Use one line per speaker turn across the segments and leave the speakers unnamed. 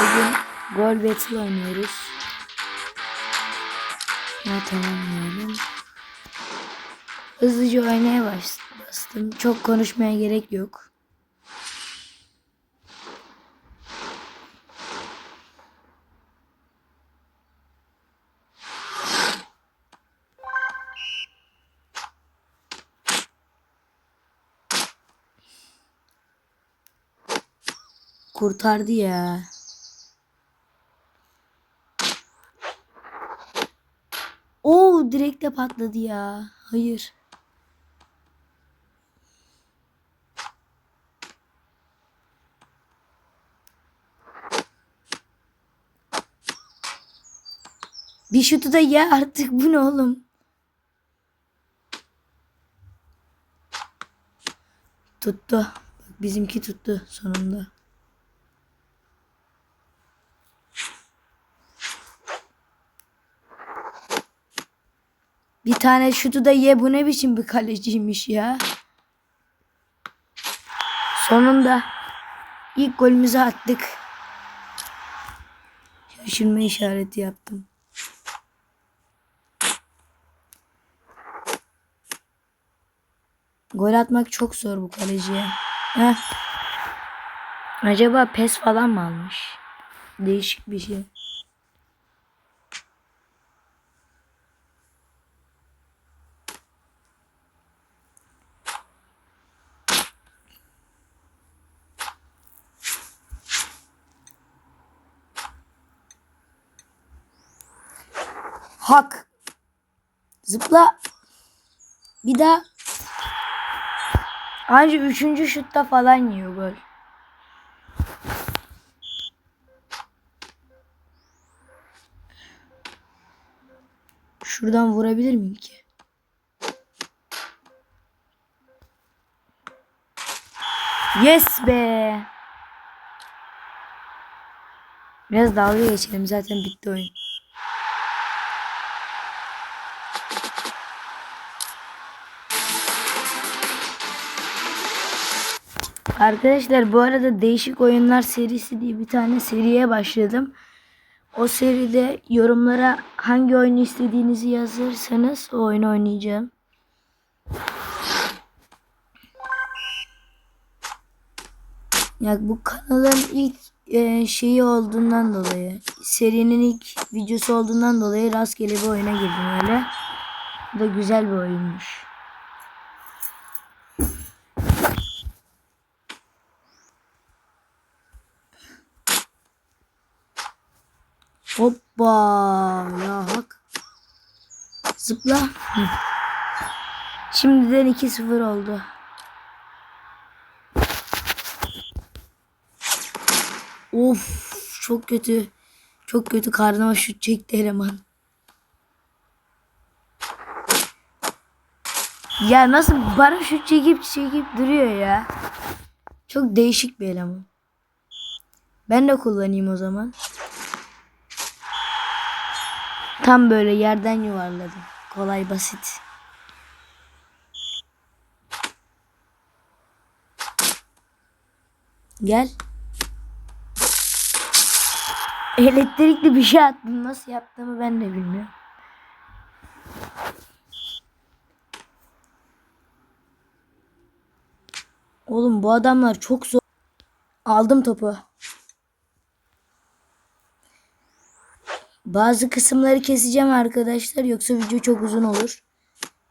Bugün Gol Battle oynuyoruz. Ha tamamlayalım. Hızlıca oynaya bastım. Çok konuşmaya gerek yok. Kurtardı ya. Oo direkt de patladı ya. Hayır. Bir şutu da ye artık bu ne oğlum? Tuttu. Bizimki tuttu sonunda. Bir tane şutu da ye bu ne biçim bir kaleciymiş ya. Sonunda ilk golümüzü attık. Şaşırma işareti yaptım. Gol atmak çok zor bu kaleciye. Heh. Acaba pes falan mı almış? Değişik bir şey. Hak. Zıpla. Bir daha. Anca üçüncü şutta falan yiyor gol. Şuradan vurabilir miyim ki? Yes be. Biraz dalga geçelim zaten bitti oyun. Arkadaşlar bu arada değişik oyunlar serisi diye bir tane seriye başladım. O seride yorumlara hangi oyunu istediğinizi yazırsanız o oyunu oynayacağım. Ya bu kanalın ilk e, şeyi olduğundan dolayı, serinin ilk videosu olduğundan dolayı rastgele bir oyuna girdim öyle. Bu da güzel bir oyunmuş. Hoppa ya hak. Zıpla. Şimdiden 2-0 oldu. Of çok kötü. Çok kötü karnıma şut çekti eleman. Ya nasıl bana şut çekip çekip duruyor ya. Çok değişik bir eleman. Ben de kullanayım o zaman. Tam böyle yerden yuvarladım. Kolay basit. Gel. Elektrikli bir şey attım. Nasıl yaptığımı ben de bilmiyorum. Oğlum bu adamlar çok zor. Aldım topu. Bazı kısımları keseceğim arkadaşlar yoksa video çok uzun olur.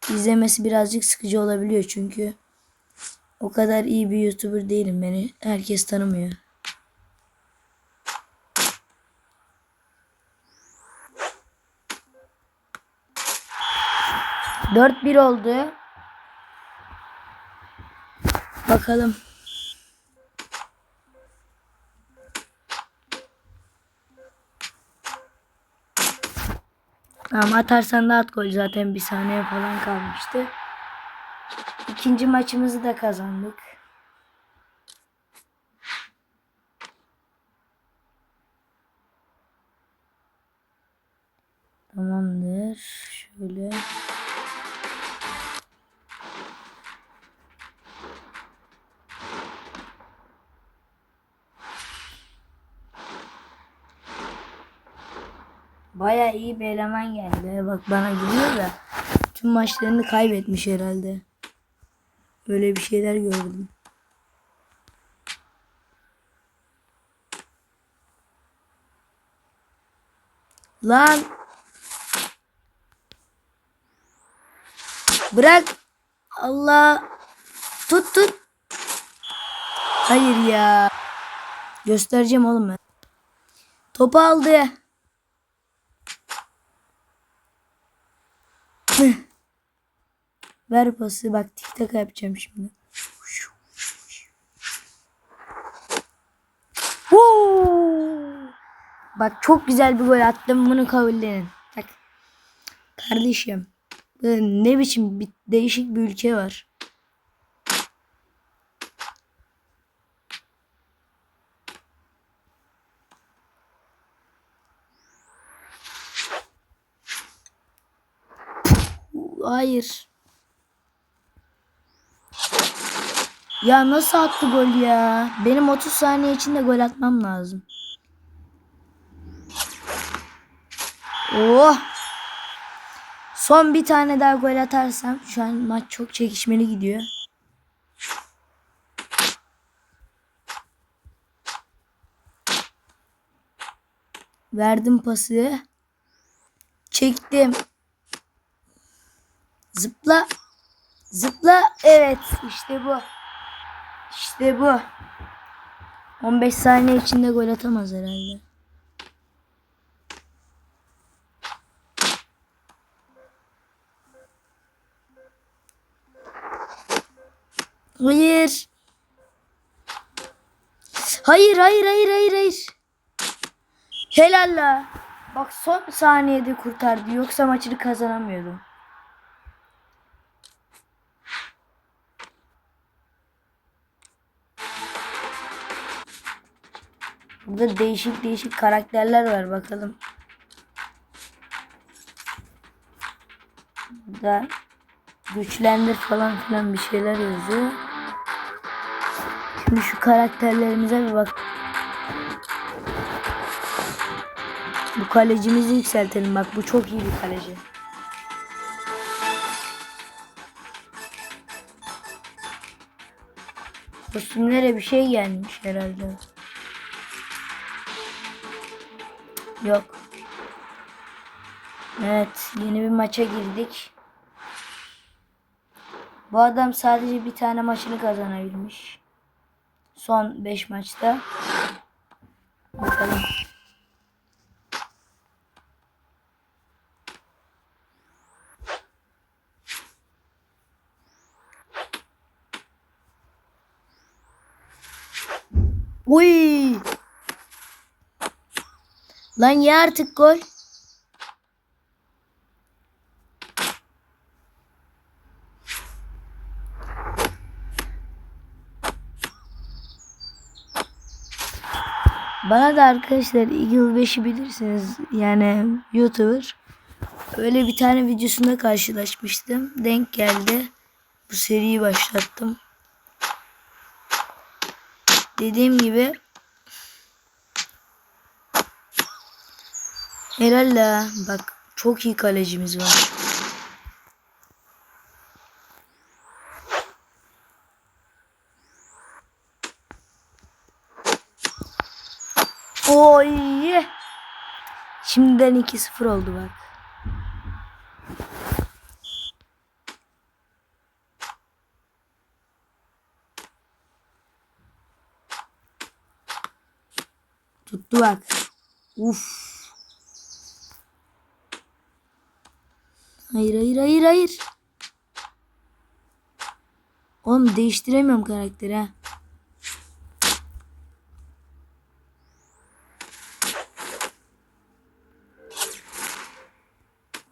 İzlemesi birazcık sıkıcı olabiliyor çünkü o kadar iyi bir YouTuber değilim beni. Herkes tanımıyor. Dört bir oldu. Bakalım. Tamam atarsan da at gol zaten bir saniye falan kalmıştı. İkinci maçımızı da kazandık. Tamamdır. Şöyle. Baya iyi bir eleman geldi. Bak bana geliyor da tüm maçlarını kaybetmiş herhalde. Öyle bir şeyler gördüm. Lan. Bırak. Allah. Tut tut. Hayır ya. Göstereceğim oğlum ben. Topu aldı. Ver pası. Bak tik tak yapacağım şimdi. Bak çok güzel bir gol attım. Bunu kabullenin. Bak. Kardeşim. Ne biçim bir değişik bir ülke var. Hayır. Ya nasıl attı gol ya? Benim 30 saniye içinde gol atmam lazım. Oh. Son bir tane daha gol atarsam şu an maç çok çekişmeli gidiyor. Verdim pası. Çektim. Zıpla. Zıpla. Evet işte bu. İşte bu. 15 saniye içinde gol atamaz herhalde. Hayır. Hayır hayır hayır hayır hayır. Helal la. Bak son saniyede kurtardı. Yoksa maçını kazanamıyordum. Burada değişik değişik karakterler var bakalım. Burada güçlendir falan filan bir şeyler yazıyor. Şimdi şu karakterlerimize bir bak. Bu kalecimizi yükseltelim bak bu çok iyi bir kaleci. Kostümlere bir şey gelmiş herhalde. Yok. Evet, yeni bir maça girdik. Bu adam sadece bir tane maçını kazanabilmiş. Son 5 maçta. Bakalım. Uy! Lan ya artık gol. Bana da arkadaşlar Eagle 5'i bilirsiniz. Yani YouTuber. Öyle bir tane videosunda karşılaşmıştım. Denk geldi. Bu seriyi başlattım. Dediğim gibi Helal la. Bak çok iyi kalecimiz var. Oy. Şimdiden 2-0 oldu bak. Tuttu bak. Uf. Hayır hayır hayır hayır. Oğlum değiştiremiyorum karakteri ha.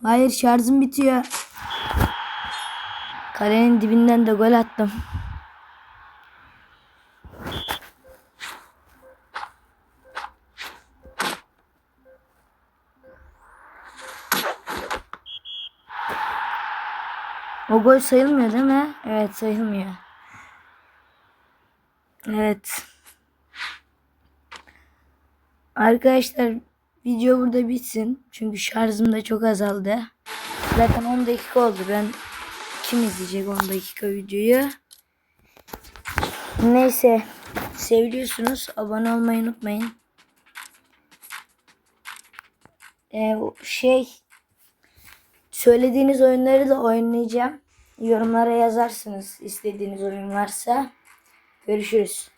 Hayır şarjım bitiyor. Kalenin dibinden de gol attım. O gol sayılmıyor değil mi? Evet sayılmıyor. Evet. Arkadaşlar video burada bitsin. Çünkü şarjım da çok azaldı. Zaten 10 dakika oldu. Ben kim izleyecek 10 dakika videoyu? Neyse. Seviyorsunuz. Abone olmayı unutmayın. Ee, şey söylediğiniz oyunları da oynayacağım. Yorumlara yazarsınız istediğiniz oyun varsa. Görüşürüz.